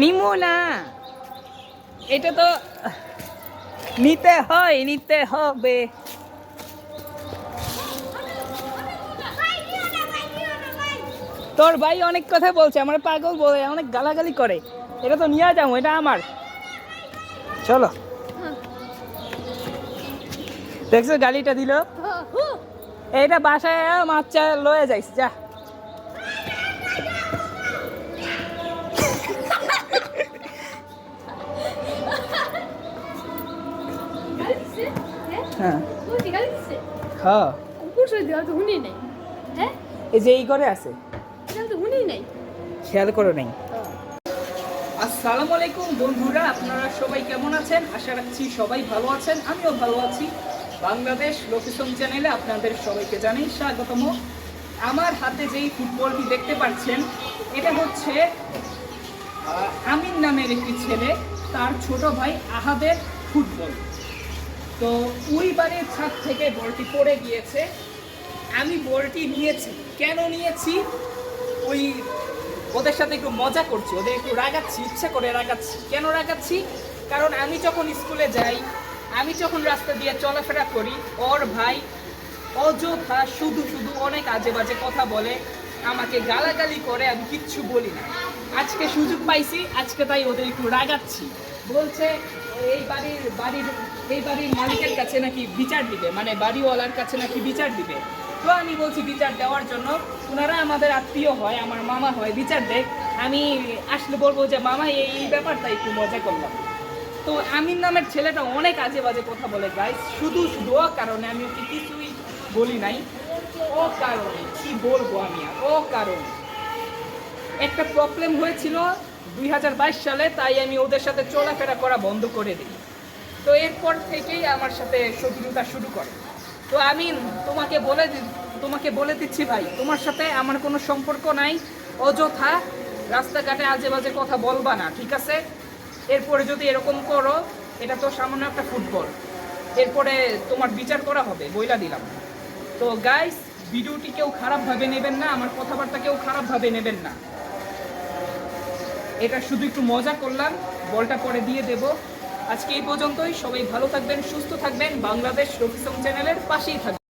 নিমু না এটা তো নিতে হয় নিতে হবে। তোর ভাই অনেক কথা বলছে আমার পাগল বলে অনেক গালাগালি করে। এটা তো নিয়ে যাব এটা আমার। চলো। দেখছ গালিটা দিল? এইটা বাসায় মাচ্চা লয়ে যাইস যা। হ্যাঁ। হ্যাঁ। এই যে এই ঘরে আছে। খেয়াল করো নাই। আসসালামু আলাইকুম বন্ধুরা আপনারা সবাই কেমন আছেন? আশা রাখছি সবাই ভালো আছেন আমিও ভালো আছি। বাংলাদেশ লোকেশন চ্যানেলে আপনাদের সবাইকে জানাই স্বাগতম। আমার হাতে যেই ফুটবলটি দেখতে পাচ্ছেন এটা হচ্ছে আমিন নামের একটি ছেলে তার ছোট ভাই আহাদের ফুটবল। তো ওই বাড়ির ছাদ থেকে বলটি পড়ে গিয়েছে। আমি বলটি নিয়েছি। কেন নিয়েছি? ওই ওদের সাথে একটু মজা করছি, ওদের একটু রাগাচ্ছি, ইচ্ছা করে রাগাচ্ছি। কেন রাগাচ্ছি? কারণ আমি যখন স্কুলে যাই, আমি যখন রাস্তা দিয়ে চলাফেরা করি, ওর ভাই অযথা শুধু শুধু অনেক আজে বাজে কথা বলে, আমাকে গালাগালি করে, আমি কিচ্ছু বলি না। আজকে সুযোগ পাইছি, আজকে তাই ওদের একটু রাগাচ্ছি। বলছে, এই বাড়ির বাড়ির, এই বাড়ির মালিকের কাছে নাকি বিচার দিবে? মানে বাড়িওয়ালার কাছে নাকি বিচার দিবে? তো আমি বলছি, বিচার দেওয়ার জন্য ওনারা আমাদের আত্মীয় হয়, আমার মামা হয়, বিচার দেয়। আমি আসলে বলব যে, মামা, এই ব্যাপারটা একটু মজা করলাম। তো আমির নামের ছেলেটা অনেক আজে বাজে কথা বলে, গাইস, শুধু শুধু ও কারণে আমি ওকে কিছুই বলি নাই। ও কারণে, কি বলব আমি আর? ও কারণে। একটা প্রবলেম হয়েছিল দুই হাজার বাইশ সালে তাই আমি ওদের সাথে চলাফেরা করা বন্ধ করে দিই। তো এরপর থেকেই আমার সাথে শত্রুতা শুরু করে। তো আমি তোমাকে বলে তোমাকে বলে দিচ্ছি ভাই, তোমার সাথে আমার কোনো সম্পর্ক নাই। অযথা রাস্তাঘাটে আজে বাজে কথা বলবা না, ঠিক আছে? এরপরে যদি এরকম করো, এটা তো সামান্য একটা ফুটবল। এরপরে তোমার বিচার করা হবে, বইলা দিলাম। তো গাইস ভিডিওটি কেউ খারাপভাবে নেবেন না, আমার কথাবার্তা কেউ খারাপভাবে নেবেন না। এটা শুধু একটু মজা করলাম, বলটা পরে দিয়ে দেব। আজকে এই পর্যন্তই, সবাই ভালো থাকবেন, সুস্থ থাকবেন, বাংলাদেশ রফিসং চ্যানেলের পাশেই থাকবেন।